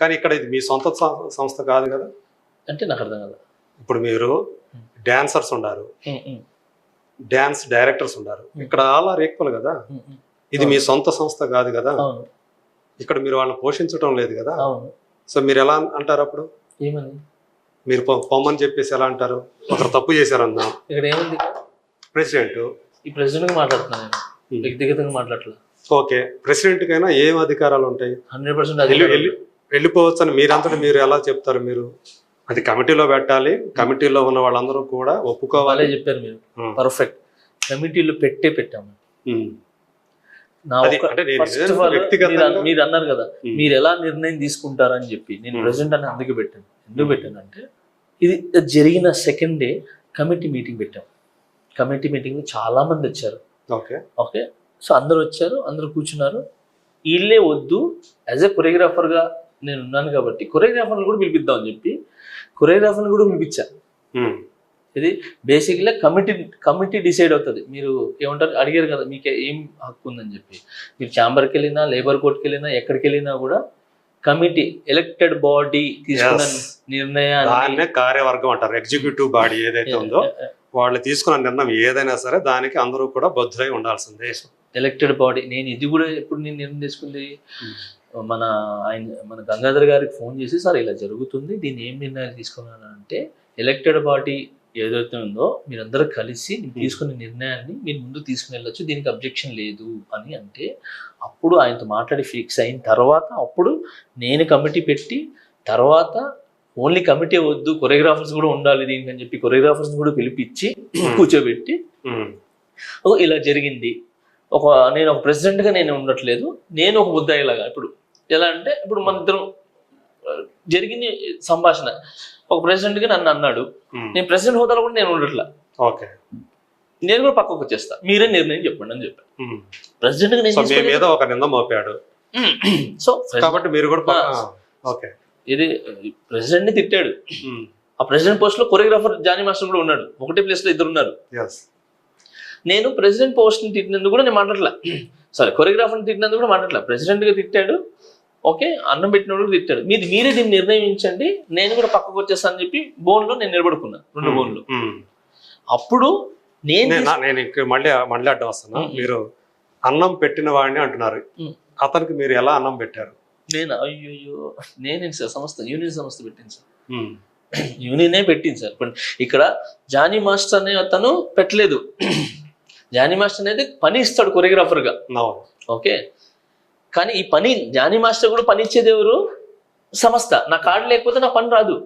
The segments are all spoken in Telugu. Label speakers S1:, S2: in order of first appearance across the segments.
S1: కానీ ఇక్కడ ఇది మీ సొంత సంస్థ కాదు కదా?
S2: అంటే నాకు అర్థం కదా.
S1: ఇప్పుడు మీరు డాన్సర్స్ ఉన్నారు డాన్స్ డైరెక్టర్స్ ఉన్నారు ఇక్కడ ఆల్ ఆర్ ఈక్వల్ కదా ఇది మీ సొంత సంస్థ కాదు కదా? ఇక్కడ మీరు వాళ్ళని పోషించడం లేదు కదా? సో మీరు ఎలా అంటారు అప్పుడు?
S2: ఏమని?
S1: మీరు పొమ్మని చెప్పేసి ఎలా అంటారు? ఒకరు తప్పు చేశారన్నా?
S2: ఇక్కడ ఏముంది?
S1: ప్రెసిడెంట్.
S2: ఈ ప్రెసిడెంట్ మాట్లాడుతున్నాను నేను. వ్యక్తిగతంగా మాట్లాడట్లేదు
S1: ఓకే. ప్రెసిడెంట్ కైనా ఏం అధికారాలు ఉంటాయి?
S2: హండ్రెడ్ పర్సెంట్
S1: వెళ్ళిపోవచ్చు అని మీరంతటా మీరు ఎలా చెప్తారు మీరు? అది కమిటీలో పెట్టాలి కమిటీలో ఉన్న వాళ్ళందరూ కూడా ఒప్పుకోవాలి.
S2: చెప్పారు మీరు. పర్ఫెక్ట్ కమిటీలో పెట్టే పెట్టాము మీరు- అన్నారు కదా. మీరు ఎలా నిర్ణయం తీసుకుంటారని చెప్పి నేను. ప్రెసిడెంట్ అని అందుకే పెట్టాను. ఎందుకు పెట్టానంటే ఇది జరిగిన సెకండ్ డే కమిటీ మీటింగ్ పెట్టాం. కమిటీ మీటింగ్ చాలా మంది వచ్చారు.
S1: ఓకే.
S2: ఓకే? సో అందరూ వచ్చారు అందరూ కూర్చున్నారు. వీళ్ళే వద్దు యాజ్ ఎ కొరియోగ్రాఫర్గా నేను ఉన్నాను కాబట్టి కొరియోగ్రాఫర్ని కూడా పిలిపిద్దామని చెప్పి కొరియోగ్రాఫర్ని కూడా పిలిపించా. ఇది బేసిక్గా కమిటీ కమిటీ డిసైడ్ అవుతుంది. మీరు ఏమంటారు? అడిగారు కదా మీకు ఏం హక్కు ఉందని చెప్పి. మీరు ఛాంబర్కి వెళ్ళినా లేబర్ కోర్ట్కి వెళ్ళినా ఎక్కడికి వెళ్ళినా కూడా కమిటీ ఎలక్టెడ్ బాడీ తీసుకున్న. నిర్ణయాన్ని
S1: కార్యవర్గం అంటారు. ఎగ్జిక్యూటివ్ బాడీ ఏదైతే ఉందో వాళ్ళు తీసుకున్న నిర్ణయం ఏదైనా సరే దానికి అందరూ కూడా బద్దులై ఉండాల్సిందే.
S2: ఎలక్టెడ్ బాడీ నేను ఇది కూడా ఎప్పుడు నేను నిర్ణయం తీసుకుంది? మన ఆయన మన గంగాధర్ గారికి ఫోన్ చేసి సార్ ఇలా జరుగుతుంది. దీన్ని ఏం నిర్ణయాలు తీసుకున్నాను? అంటే ఎలక్టెడ్ బాడీ ఏదైతే ఉందో మీరందరూ కలిసి నేను తీసుకున్న నిర్ణయాన్ని మీరు ముందు తీసుకుని వెళ్ళొచ్చు దీనికి అబ్జెక్షన్ లేదు అని అంటే అప్పుడు ఆయనతో మాట్లాడి ఫిక్స్ అయిన తర్వాత అప్పుడు నేను కమిటీ పెట్టి తర్వాత ఓన్లీ కమిటీ వద్దు కొరియోగ్రాఫర్స్ కూడా ఉండాలి దీనికి అని చెప్పి కొరియోగ్రాఫర్స్ కూడా పిలిపించి కూర్చోబెట్టి ఇలా జరిగింది. ఒక నేను ఒక president గా నేను ఉండట్లేదు. నేను ఒక ముద్దాయిలాగా ఇప్పుడు ఎలా అంటే ఇప్పుడు మన ఇద్దరం జరిగింది సంభాషణ ఒక president గా నన్ను అన్నాడు. నేను ప్రెసిడెంట్ హోదాలో కూడా నేను ఉండట్లా
S1: ఓకే
S2: నేను కూడా పక్కకు వచ్చేస్తా మీరే నిర్ణయం చెప్పండి అని చెప్పాను. ప్రెసిడెంట్ నేను.
S1: మీద ఒక నింద మోపాడు
S2: సో
S1: కాబట్టి మీరు కూడా. ఓకే
S2: ఇది ప్రెసిడెంట్ని తిట్టాడు. ఆ ప్రెసిడెంట్ పోస్ట్లో కొరియోగ్రాఫర్ జానీ మాస్టర్ కూడా ఉన్నాడు ఒకటే ప్లేస్లో ఇద్దరు ఉన్నారు
S1: Yes.
S2: నేను ప్రెసిడెంట్ పోస్ట్ని తిట్టినందుకు కూడా నేను మాట్లాడలే సారీ కొరియోగ్రాఫర్ని తిట్టినందుకు కూడా మాట్లాడలే ప్రెసిడెంట్గా తిట్టాడు ఓకే అన్నం పెట్టినోడు కూడా తిట్టాడు. మీరు మీరే దీన్ని నిర్ణయించండి నేను కూడా పక్కకు వచ్చేస్తాను అని చెప్పి బోన్లో నేను నిలబడుకున్నా రెండు బోన్లు. అప్పుడు నేను
S1: నేను మళ్ళీ మళ్ళీ అడ్డం వస్తున్నా. మీరు అన్నం పెట్టిన వాడిని అంటున్నారు. అతనికి మీరు ఎలా అన్నం పెట్టారు?
S2: నేను? అయ్యో నేనే సార్ సంస్థ యూనియన్ సంస్థ పెట్టింది సార్. యూనియనే పెట్టింది సార్. ఇక్కడ జానీ మాస్టర్ అనే అతను పెట్టలేదు. జానీ మాస్టర్ అనేది పని ఇస్తాడు కొరియోగ్రాఫర్గా
S1: No.
S2: ఓకే? కానీ ఈ పని జానీ మాస్టర్ కూడా పని ఇచ్చేది ఎవరు? సంస్థ నా కార్డు లేకపోతే నా పని రాదు.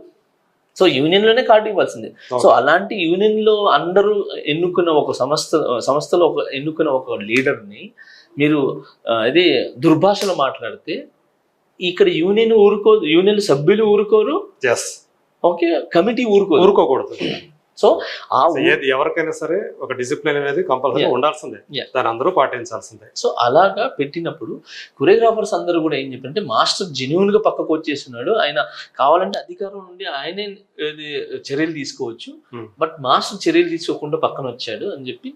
S2: సో యూనియన్లోనే కార్డు ఇవ్వాల్సిందే. సో అలాంటి యూనియన్లో అందరూ ఎన్నుకున్న ఒక సంస్థ సంస్థలో ఒక ఎన్నుకున్న ఒక లీడర్ని మీరు ఇది దుర్భాషలో మాట్లాడితే ఇక్కడ యూనియన్ ఊరుకోదు యూనియన్ సభ్యులు ఊరుకోరు. ఓకే కమిటీ ఊరుకోరు
S1: ఊరుకోకూడదు.
S2: సో ఆ
S1: ఎవరికైనా సరే ఒక డిసిప్లిన్ అనేది కంపల్సరీ. ఉండాల్సిందే. దాని అందరూ పాటించాల్సిందే.
S2: సో అలాగా పెట్టినప్పుడు కొరియోగ్రాఫర్స్ అందరూ కూడా ఏం చెప్పారంటే మాస్టర్ జెన్యున్గా పక్కకు వచ్చేస్తున్నాడు ఆయన కావాలంటే అధికారం నుండి ఆయనే చర్యలు తీసుకోవచ్చు.
S1: Hmm.
S2: బట్ మాస్టర్ చర్యలు తీసుకోకుండా పక్కన వచ్చాడు అని చెప్పి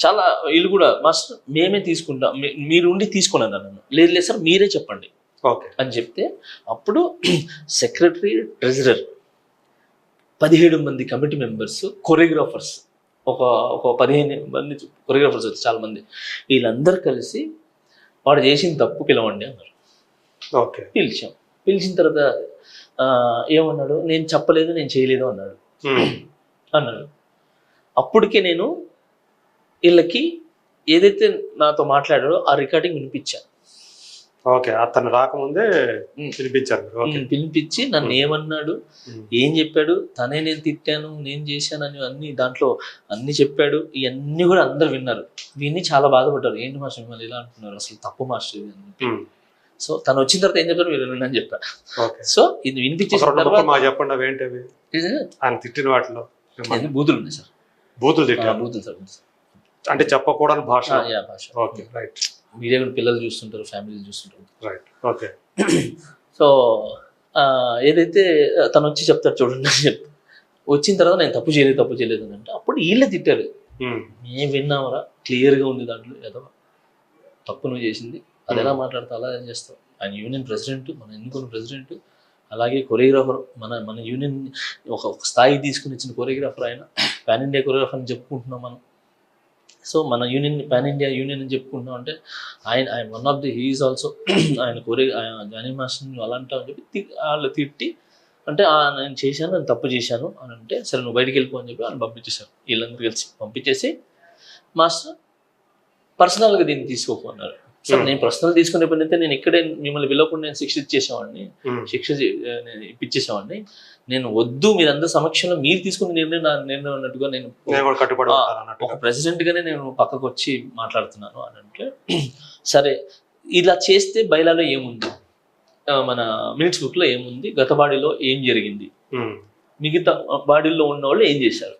S2: చాలా వీళ్ళు కూడా మాస్టర్ మేమే తీసుకుంటాం. మీరు ఉండి తీసుకున్నాను నన్ను. లేదు లేదు సార్ మీరే చెప్పండి
S1: ఓకే
S2: అని చెప్తే అప్పుడు సెక్రటరీ ట్రెజరర్ పదిహేడు మంది కమిటీ మెంబర్స్ కొరియోగ్రాఫర్స్ ఒక ఒక పదిహేను మంది కొరియోగ్రాఫర్స్ వచ్చి చాలా మంది. వీళ్ళందరూ కలిసి వాడు చేసిన తప్పు పిలవండి అన్నారు.
S1: ఓకే.
S2: పిలిచాం. పిలిచిన తర్వాత ఏమన్నాడు? నేను చెప్పలేదు నేను చేయలేదు అన్నాడు. అన్నాడు. అప్పటికే నేను వీళ్ళకి ఏదైతే నాతో మాట్లాడాడో ఆ రికార్డింగ్ వినిపించాను
S1: ఓకే అతను రాకముందే. పిలిపించారు.
S2: పిలిపించి నన్ను ఏమన్నాడు. ఏం చెప్పాడు? తనే నేను తిట్టాను నేను చేశాను అని అన్ని దాంట్లో అన్ని చెప్పాడు. ఇవన్నీ కూడా అందరు విన్నారు. విని చాలా బాధపడ్డారు. ఏంటి మాస్టర్ మిమ్మల్ని ఇలా అంటున్నారు? అసలు తప్పు మాస్టర్. సో తను వచ్చిన తర్వాత ఏం చెప్పారు? మీరు అని చెప్పాను
S1: ఓకే.
S2: సో ఇది వినిపించేసిన
S1: చెప్పండి ఏంటి ఆయన తిట్టిన వాటిలో
S2: బూతులు ఉన్నాయి సార్.
S1: బూతులు తిట్టారు.
S2: బూతులు సార్.
S1: అంటే చెప్పకూడని భాష
S2: భాష
S1: ఓకే రైట్.
S2: మీడియా కూడా పిల్లలు చూస్తుంటారు ఫ్యామిలీలు చూస్తుంటారు.
S1: రైట్ ఓకే
S2: సో ఏదైతే తను వచ్చి చెప్తాడు చూడండి అని చెప్తా వచ్చిన తర్వాత నేను తప్పు చేయలేదు తప్పు చేయలేదు అని అంటే అప్పుడు వీళ్ళే తిట్టారు.
S1: ఉం.
S2: మేము విన్నామరా? క్లియర్గా ఉంది దాంట్లో ఏదో తప్పు నువ్వు చేసింది అది ఎలా మాట్లాడతావు అలా ఏం చేస్తావు. ఆయన యూనియన్ ప్రెసిడెంట్ మన ఎన్నుకున్న ప్రెసిడెంట్ అలాగే కొరియోగ్రాఫర్ మన మన యూనియన్ ఒక ఒక స్థాయి తీసుకుని ఇచ్చిన కొరియోగ్రాఫర్ ఆయన పాన్ ఇండియా కొరియోగ్రాఫర్ అని చెప్పుకుంటున్నాం మనం. సో మన యూనియన్ పాన్ ఇండియా యూనియన్ అని చెప్పుకుంటున్నాం అంటే ఆయన ఆయన one of the he is also ఆయన కొరి జానీ మాస్టర్ని అలాంటా అని చెప్పి వాళ్ళు తిట్టి అంటే "ఆ, నేను చేశాను నేను తప్పు చేశాను అని అంటే సరే నువ్వు బయటికి వెళ్ళిపో అని చెప్పి వాళ్ళు పంపించేశారు. వీళ్ళందరూ కలిసి పంపించేసి మాస్టర్ పర్సనల్గా దీన్ని తీసుకోకున్నారు సరే
S1: Hmm.
S2: నేను పర్సనల్ తీసుకునే పని అయితే నేను ఇక్కడే మిమ్మల్ని పిలవకుండా నేను శిక్ష ఇచ్చేసేవాడిని.
S1: ఉమ్.
S2: శిక్ష ఇప్పించేసేవాడిని నేను వద్దు మీరందరి సమక్షంలో మీరు తీసుకున్న నిర్ణయం నా నిర్ణయం అన్నట్టుగా నేను ఒక ప్రెసిడెంట్ గానే నేను పక్కకు వచ్చి మాట్లాడుతున్నాను అని అంటే సరే ఇలా చేస్తే బయలాలో ఏముంది? మన మినిట్స్ బుక్లో ఏముంది? గత బాడీలో ఏం జరిగింది?
S1: ఉమ్.
S2: మిగతా బాడీలో ఉన్న వాళ్ళు ఏం చేశారు?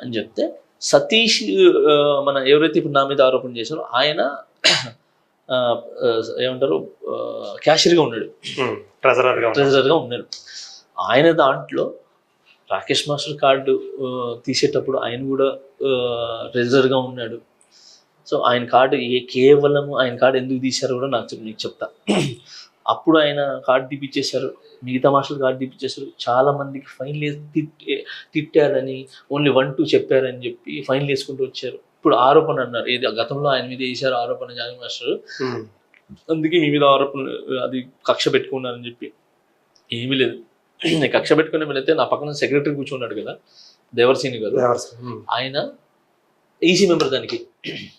S2: అని చెప్తే సతీష్ మన ఎవరైతే ఇప్పుడు నా మీద ఆరోపణ చేశారో ఆయన ఏమంటారు? క్యాషియర్గా ఉన్నాడు.
S1: ఉమ్. ట్రెజరర్గా ఉన్నాను.
S2: ట్రెజరర్గా ఉన్నాడు. ఆయన దాంట్లో రాకేష్ మాస్టర్ కార్డు తీసేటప్పుడు ఆయన కూడా ట్రెజరర్గా ఉన్నాడు. సో ఆయన కార్డు ఏ కేవలం ఆయన కార్డు ఎందుకు తీశారో కూడా నాకు నీకు చెప్తా. అప్పుడు ఆయన కార్డు తీపిచ్చేశారు. మిగతా మాస్టర్ కార్డు తీపిచ్చేశారు. చాలా మందికి ఫైన్ వేసి తిట్టే తిట్టారని ఓన్లీ వన్ టూ చెప్పారని చెప్పి ఫైన్ వేసుకుంటూ వచ్చారు. ఇప్పుడు ఆరోపణ అన్నారు. ఏది గతంలో ఆయన మీద వేశారు ఆరోపణ జానీ మాస్టర్. అందుకే మీ మీద ఆరోపణ అది కక్ష పెట్టుకున్నారని చెప్పి. ఏమీ లేదు. నేను కక్ష పెట్టుకునే వెళితే నా పక్కన సెక్రటరీ కూర్చున్నాడు కదా దేవరసీని గారు. ఆయన ఈసీ మెంబర్ దానికి.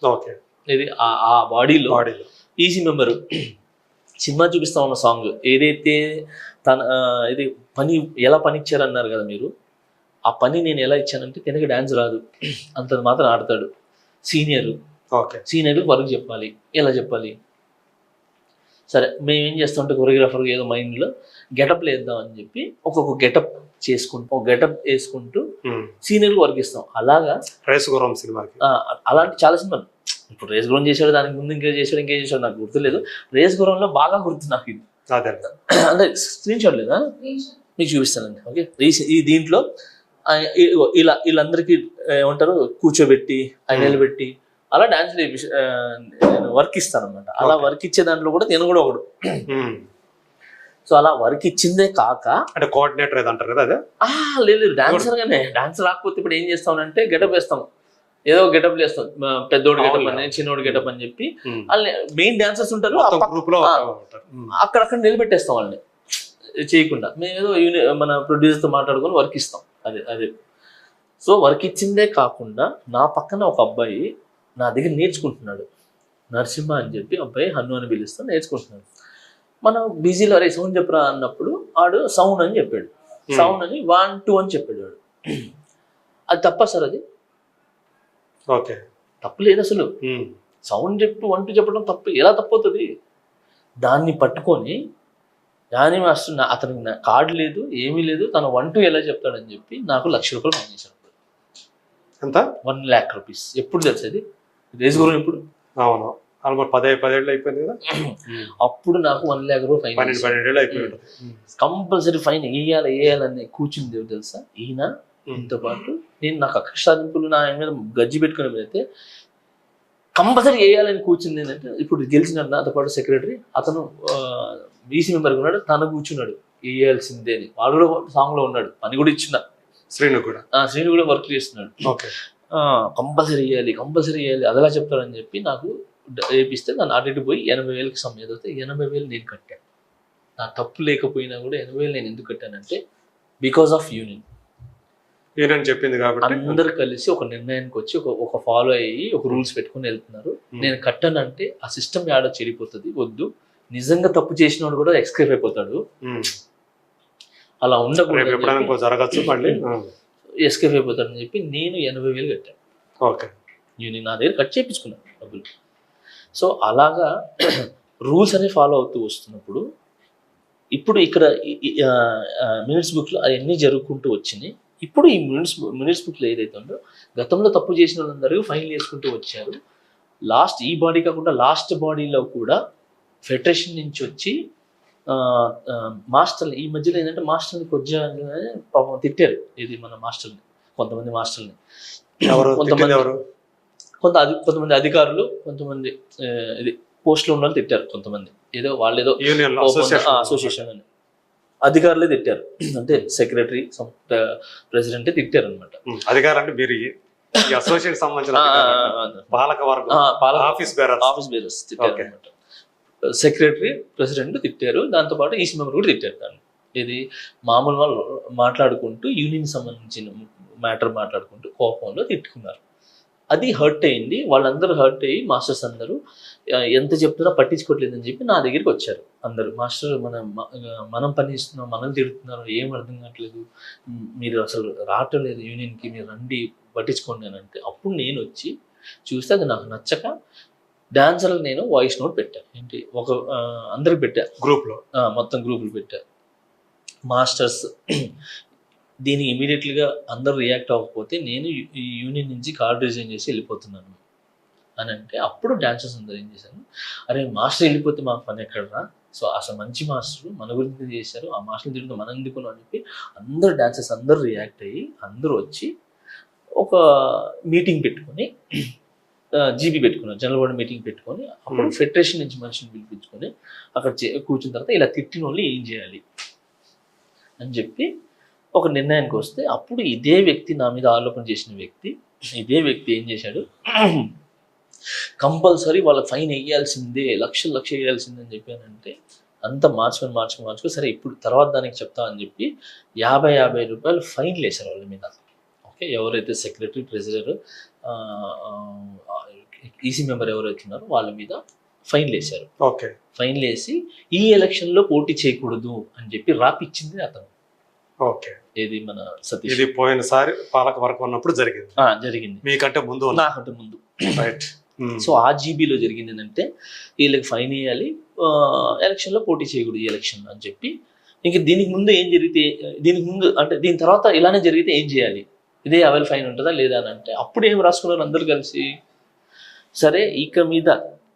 S1: ఓకే.
S2: ఇది ఆ- బాడీలో ఈసీ మెంబర్. సినిమా చూపిస్తాం అన్న సాంగ్ ఏదైతే తన ఇది పని ఎలా పని ఇచ్చారన్నారు కదా మీరు ఆ పని నేను ఎలా ఇచ్చానంటే తినకి డాన్స్ రాదు. అంత మాత్రం ఆడతాడు. సీనియర్.
S1: ఓకే.
S2: సీనియర్ వర్క్ చెప్పాలి. ఎలా చెప్పాలి? సరే మేము ఏం చేస్తామంటే కొరియోగ్రాఫర్ ఏదో మైండ్లో గెటప్ వేద్దాం అని చెప్పి ఒక్కొక్క గెటప్ చేసుకుంటూ ఒక గెటప్ వేసుకుంటూ
S1: ఉమ్.
S2: సీనియర్ వర్క్ ఇస్తాం అలాగా
S1: రేసు గుర్రం సినిమాకి.
S2: ఆ, అలాంటి చాలా సినిమాలు. ఇప్పుడు రేస్ గురం చేశాడు దానికి ముందు ఇంకా చేశాడు ఇంకా చేశాడు నాకు గుర్తులేదు. రేస్ గురంలో బాగా గుర్తు నాకు ఇది. అంటే స్క్రీన్ షాట్ లేదా? మీకు చూపిస్తానండి. ఓకే? రీసె- ఈ దీంట్లో ఇలా వీళ్ళందరికీ ఏమంటారు కూర్చోబెట్టి
S1: Hmm.
S2: నిలబెట్టి అలా డాన్స్ నేను వర్క్ ఇస్తాను అనమాట అలా. వర్క్ ఇచ్చే దాంట్లో కూడా నేను కూడా ఒకడు. సో అలా వర్క్ ఇచ్చిందే కాక
S1: అంటే కోఆర్డినేటర్ ఏదో అంటారు కదా అదే
S2: లేదు లేదు డాన్సర్ గానే డాన్స్ రాకపోతే ఇప్పుడు ఏం చేస్తామంటే గెటప్ వేస్తాం ఏదో గెటప్ వేస్తాం పెద్దోడు గెటప్. అని చిన్నోడు గెటప్ అని చెప్పి
S1: ఉమ్.
S2: వాళ్ళు మెయిన్ డాన్సర్స్ ఉంటారు. అక్కడక్కడ నిలబెట్టేస్తాం వాళ్ళని చేయకుండా మేము ఏదో మన ప్రొడ్యూసర్తో మాట్లాడుకొని వర్క్ ఇస్తాం అదే అదే. సో వర్క్ ఇచ్చిందే కాకుండా నా పక్కన ఒక అబ్బాయి నా దగ్గర నేర్చుకుంటున్నాడు. నరసింహ అని చెప్పి అబ్బాయి హన్ను అని పిలుస్తా నేర్చుకుంటున్నాడు. మనం బిజీలో అరే సౌండ్ చెప్పరా? అన్నప్పుడు ఆడు సౌండ్ అని చెప్పాడు.
S1: Hmm.
S2: సౌండ్ అని వన్ టూ అని చెప్పాడు వాడు. అది తప్ప సార్ అది?
S1: ఓకే.
S2: తప్పు లేదు అసలు.
S1: ఉమ్.
S2: సౌండ్ చెప్పి వన్ టూ చెప్పడం తప్పు. ఎలా తప్పవుతుంది దాన్ని పట్టుకొని జానీ మాస్టర్ నా అతనికి నా కార్డు లేదు ఏమీ లేదు తను వన్ టూ ఎలా చెప్తాడని చెప్పి నాకు లక్ష రూపాయలు చేశాడు.
S1: ఎంత?
S2: వన్ ల్యాక్ రూపీస్ ఎప్పుడు తెలిసేది రేస్ గురం ఎప్పుడు?
S1: అవును. ఆల్మోస్ట్ పదే పదేళ్ళు అయిపోయింది కదా?
S2: అప్పుడు నాకు వన్ ల్యాక్ రూపాయలు ఫైన్
S1: పన్నెండు పన్నెండేళ్ళు.
S2: కంపల్సరీ ఫైన్ వేయాలి వేయాలని కూర్చుంది తెలుసా? ఈయన దీంతో పాటు నేను నాకు అక్షరాధింపులు నా ఆయన మీద గజ్జి పెట్టుకుని వెళ్తే కంపల్సరీ వేయాలని కూర్చుంది ఏంటంటే ఇప్పుడు గెలిచిన నాతో పాటు సెక్రటరీ అతను బీసీ మెంబర్ ఉన్నాడు తను కూర్చున్నాడు. వేయాల్సిందే అని వాడు కూడా సాంగ్లో ఉన్నాడు. పని కూడా ఇచ్చిన.
S1: శ్రీను కూడా.
S2: శ్రీను కూడా వర్క్ చేస్తున్నాడు.
S1: ఓకే.
S2: కంపల్సరీ వేయాలి కంపల్సరీ వేయాలి అదలా చెప్తారని చెప్పి నాకు వేపిస్తే దాన్ని అటు పోయి ఎనభై వేలకి సమ్ ఏదైతే ఎనభై వేలు నేను కట్టాను. నా తప్పు లేకపోయినా కూడా ఎనభై వేలు నేను ఎందుకు కట్టానంటే బికాస్ ఆఫ్ యూనియన్
S1: ఈయన చెప్పింది కాబట్టి.
S2: అందరు కలిసి ఒక నిర్ణయానికి వచ్చి ఒక ఒక ఫాలో అయ్యి ఒక రూల్స్ పెట్టుకుని వెళ్తున్నారు. నేను కట్టానంటే ఆ సిస్టమ్ యాడ చెడిపోతుంది? వద్దు. నిజంగా తప్పు చేసినోడు కూడా ఎక్స్క్రైబ్ అయిపోతాడు. అలా ఉండకూడదు
S1: జరగచ్చు మళ్ళీ.
S2: ఎస్కేప్ అయిపోతాడని చెప్పి నేను ఎనభై వేలు కట్టాను.
S1: ఓకే.
S2: నేను నా దగ్గర కట్ చేయించుకున్నాను డబ్బులు. సో అలాగా రూల్స్ అనేవి ఫాలో అవుతూ వస్తున్నప్పుడు ఇప్పుడు ఇక్కడ మినిట్స్ బుక్లో అవన్నీ జరుగుకుంటూ వచ్చినాయి. ఇప్పుడు ఈ మినిట్స్ మినిట్స్ బుక్లో ఏదైతే ఉందో గతంలో తప్పు చేసిన వాళ్ళందరూ ఫైన్ వేసుకుంటూ వచ్చారు. లాస్ట్ ఈ బాడీ కాకుండా లాస్ట్ బాడీలో కూడా ఫెడరేషన్ నుంచి వచ్చి మాస్టర్ని ఈ మధ్యలో ఏంటంటే మాస్టర్ని కొద్దిగా పాపం తిట్టారు. ఇది మన మాస్టర్ని కొంతమంది మాస్టర్ని.
S1: ఎవరు?
S2: కొంతమంది కొంత కొంతమంది అధికారులు కొంతమంది ఇది పోస్టులో ఉన్న వాళ్ళు తిట్టారు కొంతమంది. ఏదో వాళ్ళు ఏదో
S1: యూనియన్
S2: అసోసియేషన్ అని. అధికారులే తిట్టారు. అంటే సెక్రటరీ ప్రెసిడెంట్ తిట్టారు అనమాట
S1: అధికారం అంటే మీరు ఈ అసోసియేషన్ సంబంధించిన అధికారులు. పాలక వర్గం ఆఫీస్ బేరర్
S2: ఆఫీస్ బేరర్స్ తిట్టారు. అనమాట సెక్రటరీ ప్రెసిడెంట్ తిట్టారు. దాంతో పాటు ఈసీ మెంబర్ కూడా తిట్టారు దాన్ని. ఇది మామూలు వాళ్ళు మాట్లాడుకుంటూ యూనియన్ సంబంధించిన మ్యాటర్ మాట్లాడుకుంటూ కోపంలో తిట్టుకున్నారు. అది హర్ట్ అయింది. వాళ్ళందరూ హర్ట్ అయ్యి మాస్టర్స్ అందరూ ఎంత చెప్తున్నా పట్టించుకోవట్లేదని చెప్పి నా దగ్గరికి వచ్చారు అందరూ. మాస్టర్ మనం మనం పని ఇస్తున్నాం మనం తిడుతున్నారు ఏం అర్థం కావట్లేదు. మీరు అసలు రావట్లేదు యూనియన్కి మీరు రండి పట్టించుకోండి అని అంటే అప్పుడు నేను వచ్చి చూస్తే అది నాకు నచ్చక డాన్సర్లకు నేను వాయిస్ నోట్ పెట్టాను ఏంటి? ఒక అందరికి పెట్టా.
S1: గ్రూప్లో.
S2: ఆ, మొత్తం గ్రూపులు పెట్టా. మాస్టర్స్ దీనికి ఇమీడియట్లీగా అందరూ రియాక్ట్ అవ్వకపోతే నేను యూనియన్ నుంచి కార్డ్ రిజైన్ చేసి వెళ్ళిపోతున్నాను. అని అంటే అప్పుడు డాన్సర్స్ అందరూ ఏం చేశారు? అరే మాస్టర్ వెళ్ళిపోతే మాకు పని ఎక్కడరా? సో అసలు మంచి మాస్టర్ మన గురించి చేశారు. ఆ మాస్టర్ తిరుగుతూ మనం ఎందుకు అని చెప్పి అందరు డాన్సర్స్ అందరూ రియాక్ట్ అయ్యి అందరూ వచ్చి ఒక మీటింగ్ పెట్టుకొని జీబీ పెట్టుకున్నారు జనరల్ బోర్డు మీటింగ్ పెట్టుకొని అప్పుడు. ఫెడరేషన్ నుంచి మనిషిని పిలిపించుకొని అక్కడ కూర్చున్న తర్వాత ఇలా తిట్టిన వాళ్ళు ఏం చేయాలి? అని చెప్పి ఒక నిర్ణయానికి వస్తే అప్పుడు ఇదే వ్యక్తి నా మీద ఆరోపణ చేసిన వ్యక్తి ఇదే వ్యక్తి ఏం చేశాడు? కంపల్సరీ వాళ్ళ ఫైన్ వేయాల్సిందే లక్షలు లక్ష వేయాల్సిందే అని చెప్పానంటే అంత మార్చుకొని మార్చుకొని మార్చుకొని సరే ఇప్పుడు తర్వాత దానికి చెప్తా అని చెప్పి యాభై యాభై రూపాయలు ఫైన్లు వేశారు వాళ్ళ మీద. ఓకే ఎవరైతే సెక్రటరీ ట్రెజరర్ ఈసీ మెంబర్ ఎవరైతే ఉన్నారో వాళ్ళ మీద ఫైన్లు వేశారు
S1: ఓకే.
S2: ఫైన్లు వేసి ఈ ఎలక్షన్లో పోటీ చేయకూడదు అని చెప్పి రాపిచ్చింది అతను.
S1: ఓకే.
S2: ఏది మన సతీష్?
S1: ఇది పోయినసారి పాలక వర్గం ఉన్నప్పుడు జరిగింది.
S2: జరిగింది.
S1: మీకంటే ముందు
S2: నాకంటే ముందు.
S1: రైట్
S2: సో ఆ జీబీలో జరిగింది ఏంటంటే వీళ్ళకి ఫైన్ వేయాలి ఎలక్షన్లో పోటీ చేయకూడదు ఈ ఎలక్షన్ అని చెప్పి. ఇంక దీనికి ముందు ఏం జరిగితే దీనికి ముందు అంటే దీని తర్వాత ఇలానే జరిగితే ఏం చేయాలి? ఇదే అవైల్ ఫైన్ ఉంటుందా లేదా అని అంటే అప్పుడు ఏం రాసుకున్నారు అందరు కలిసి? సరే ఇక మీద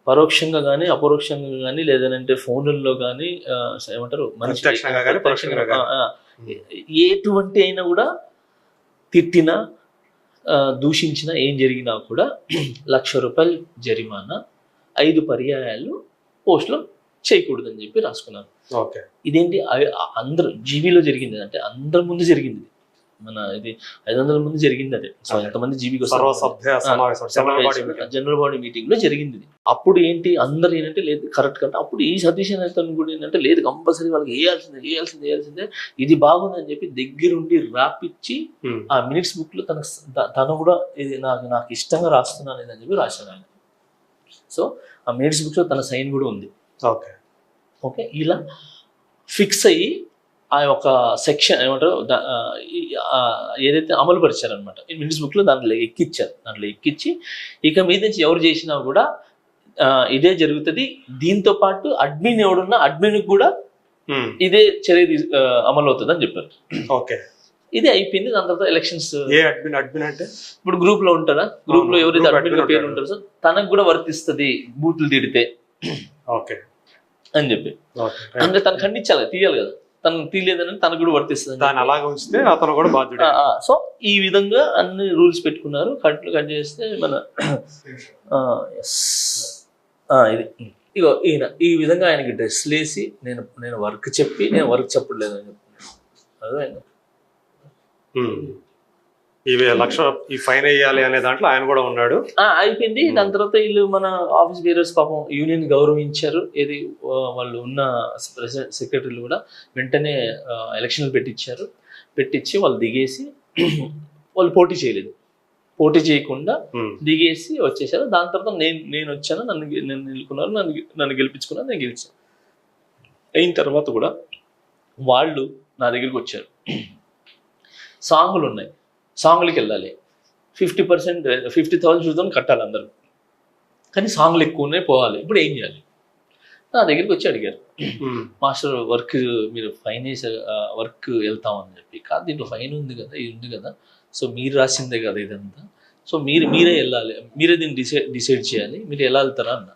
S2: పరోక్షంగా కానీ అపరోక్షంగా కానీ లేదంటే ఫోన్లలో కానీ ఏమంటారు? ఎటువంటి అయినా కూడా తిట్టినా దూషించినా ఏం జరిగినా కూడా లక్ష రూపాయలు జరిమానా ఐదు పర్యాయాలు పోస్ట్లో చేయకూడదని చెప్పి రాసుకున్నాను.
S1: ఓకే.
S2: ఇదేంటి? అందరూ జీబీలో జరిగింది అంటే అందరి ముందు జరిగింది. మన ఇది ఐదు వందల ముందు జరిగింది అదే సో. ఎంతమంది జీబీకి
S1: జనరల్ బాడీ మీటింగ్.
S2: లో జరిగింది. అప్పుడు ఏంటి అందరు ఏంటంటే లేదు కరెక్ట్ కంటే అప్పుడు ఈ సతీష్ అనే అతను కూడా ఏంటంటే లేదు కంపల్సరీ వాళ్ళకి వేయాల్సిందే వేయాల్సిందే వేయాల్సిందే ఇది బాగుందని చెప్పి దగ్గరుండి రాపిచ్చి. ఆ మినిట్స్ బుక్లో తన తను కూడా ఇది నాకు నాకు ఇష్టంగా రాస్తున్నాను అని చెప్పి రాశాను ఆయన సో ఆ మినిట్స్ బుక్లో తన సైన్ కూడా ఉంది
S1: ఓకే
S2: ఓకే ఇలా ఫిక్స్ అయ్యి ఆ యొక్క సెక్షన్ ఏమంటారు? ఏదైతే అమలు పరిచారనమాట ఈ మినిట్స్ బుక్లో దాంట్లో ఎక్కిచ్చారు. దాంట్లో ఎక్కిచ్చి ఇక మీద నుంచి ఎవరు చేసినా కూడా ఇదే జరుగుతుంది. దీంతో పాటు అడ్మిన్ ఎవడున్నా అడ్మిన్ కూడా. ఇదే చర్య అమలు అవుతుంది అని చెప్పారు.
S1: ఓకే.
S2: ఇదే అయిపోయింది. దాని తర్వాత ఎలక్షన్స్
S1: ఏ అడ్మిన్ అడ్మిన్ అంటే?
S2: ఇప్పుడు గ్రూప్లో ఉంటారా?
S1: గ్రూప్లో
S2: ఎవరైతే అడ్మిన్ పేరు
S1: ఉంటారు.
S2: ఉంటారో సో తనకు కూడా వర్తిస్తుంది బూట్లు తిడితే.
S1: ఓకే.
S2: అని చెప్పి. అంటే తను ఖండించాలి తీయాలి కదా. తను తీయలేదని తనకు కూడా వర్తిస్తుంది
S1: దాన్ని. అలాగే ఉంచితే అతను కూడా బాధ్యుడే.
S2: ఆ, సో ఈ విధంగా అన్ని రూల్స్ పెట్టుకున్నారు. కట్ కట్ చేస్తే మన. ఆ, ఇది. ఇగో ఈయన. ఈ విధంగా ఆయనకి డ్రెస్లు వేసి నేను నేను వర్క్ చెప్పి నేను వర్క్ చెప్పట్లేదు అని చెప్తున్నాను అర్థమైందా?
S1: ఇవి లక్ష ఈ ఫైన్ వేయాలి అనే దాంట్లో ఆయన కూడా ఉన్నాడు.
S2: అయిపోయింది. దాని తర్వాత వీళ్ళు మన ఆఫీస్ బేరర్స్ పాపం యూనియన్ గౌరవించారు. ఏది వాళ్ళు ఉన్న ప్రెసిడెంట్ సెక్రటరీలు కూడా వెంటనే ఎలక్షన్లు పెట్టించారు పెట్టించి వాళ్ళు దిగేసి వాళ్ళు పోటీ చేయలేదు. పోటీ చేయకుండా. దిగేసి వచ్చేసారు. దాని తర్వాత నేను నేను వచ్చాను. నన్ను గె- నన్ను నిలుకున్నారు నన్ను నన్ను గెలిపించుకున్నారు. నేను గెలిచాను. అయిన తర్వాత కూడా వాళ్ళు నా దగ్గరికి వచ్చారు. సాంగులు ఉన్నాయి సాంగులకి వెళ్ళాలి ఫిఫ్టీ పర్సెంట్ ఫిఫ్టీ థౌసండ్ చూద్దాం కట్టాలి అందరూ. కానీ సాంగ్లు ఎక్కువ ఉన్నాయి పోవాలి. ఇప్పుడు ఏం చేయాలి? నా దగ్గరికి వచ్చి అడిగారు. మాస్టర్ వర్క్ మీరు ఫైన్ వేసే వర్క్ వెళ్తామని చెప్పి. కాదు దీంట్లో ఫైన్ ఉంది కదా ఇది ఉంది కదా. సో మీరు రాసిందే కదా ఇదంతా. సో మీరు మీరే వెళ్ళాలి. మీరే దీన్ని డిసైడ్ డిసైడ్ చేయాలి. మీరు ఎలా వెళ్తారా? అన్న.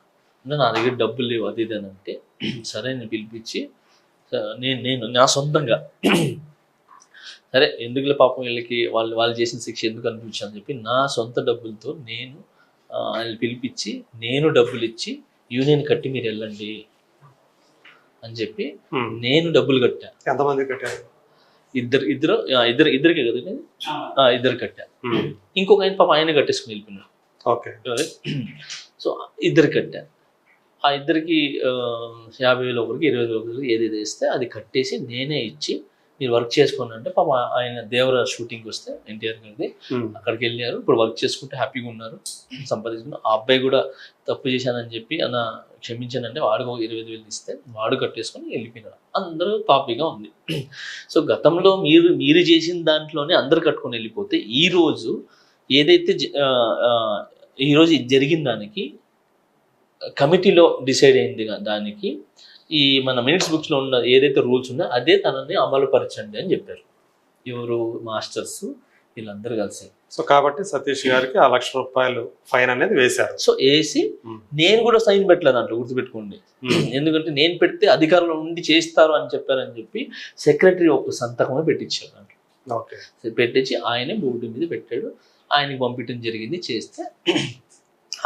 S2: అంటే నా దగ్గర డబ్బులు లేవు. అది ఇది అని అంటే సరే నేను పిలిపించి "స- నేను నేను నా సొంతంగా సరే ఎందుకులే పాపం వీళ్ళకి వాళ్ళు వాళ్ళు చేసిన శిక్ష ఎందుకు అనిపించని చెప్పి నా సొంత డబ్బులతో నేను ఆ, వాళ్ళని పిలిపించి నేను డబ్బులు ఇచ్చి యూనియన్ కట్టి మీరు వెళ్ళండి అని చెప్పి. నేను డబ్బులు కట్టా.
S1: ఎంతమంది కట్టారు?
S2: ఇద్దరు ఇద్దరు ఇద్దరు ఇద్దరికే కదా ఇద్దరు కట్టా. ఇంకొక ఆయన పాప ఆయన కట్టేసుకుని వెళ్ళిపోయినాడు.
S1: ఓకే.
S2: సో ఇద్దరు కట్టా. ఆ ఇద్దరికి యాభై వేలు ఒకరికి ఇరవై వేలు ఒకరికి ఏదేది ఇస్తే అది కట్టేసి నేనే ఇచ్చి మీరు వర్క్ చేసుకోండి అంటే పాప ఆయన దేవర షూటింగ్కి వస్తే ఎన్టీఆర్ గారిది.
S1: ఉమ్.
S2: అక్కడికి వెళ్ళారు ఇప్పుడు వర్క్ చేసుకుంటే హ్యాపీగా ఉన్నారు. సంపాదించుకున్నారు. ఆ అబ్బాయి కూడా తప్పు చేశానని చెప్పి అన్న క్షమించానంటే ఒక ఇరవై ఐదు వేలు ఇస్తే వాడు కట్టేసుకొని వెళ్ళిపోయినాడు. అందరూ తాపీగా ఉంది. సో గతంలో మీరు మీరు చేసిన దాంట్లోనే అందరు కట్టుకొని వెళ్ళిపోతే ఈ రోజు ఏదైతే జ- ఆ, ఆ, ఈ రోజు ఇది జరిగిన దానికి కమిటీలో డిసైడ్ అయింది దానికి ఈ మన మినిట్స్ బుక్స్లో ఉన్న ఏదైతే రూల్స్ ఉన్నాయో అదే తనని అమలు పరచండి అని చెప్పారు. ఎవరు మాస్టర్స్ వీళ్ళందరూ కలిసి.
S1: సో కాబట్టి సతీష్ గారికి ఆ లక్ష రూపాయలు ఫైన్ అనేది వేశారు.
S2: సో వేసి. నేను కూడా సైన్ పెట్టలేదు దాంట్లో గుర్తుపెట్టుకోండి. ఎందుకంటే నేను పెడితే అధికారంలో ఉండి చేస్తారు అని చెప్పారని చెప్పి సెక్రటరీ ఒక సంతకమే పెట్టించారు దాంట్లో.
S1: ఓకే.
S2: పెట్టించి ఆయనే బోర్డు మీద పెట్టాడు. ఆయనకి పంపించడం జరిగింది చేస్తే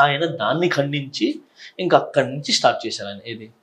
S2: ఆయన దాన్ని ఖండించి ఇంకా అక్కడి నుంచి స్టార్ట్ చేశారు ఆయన. ఇది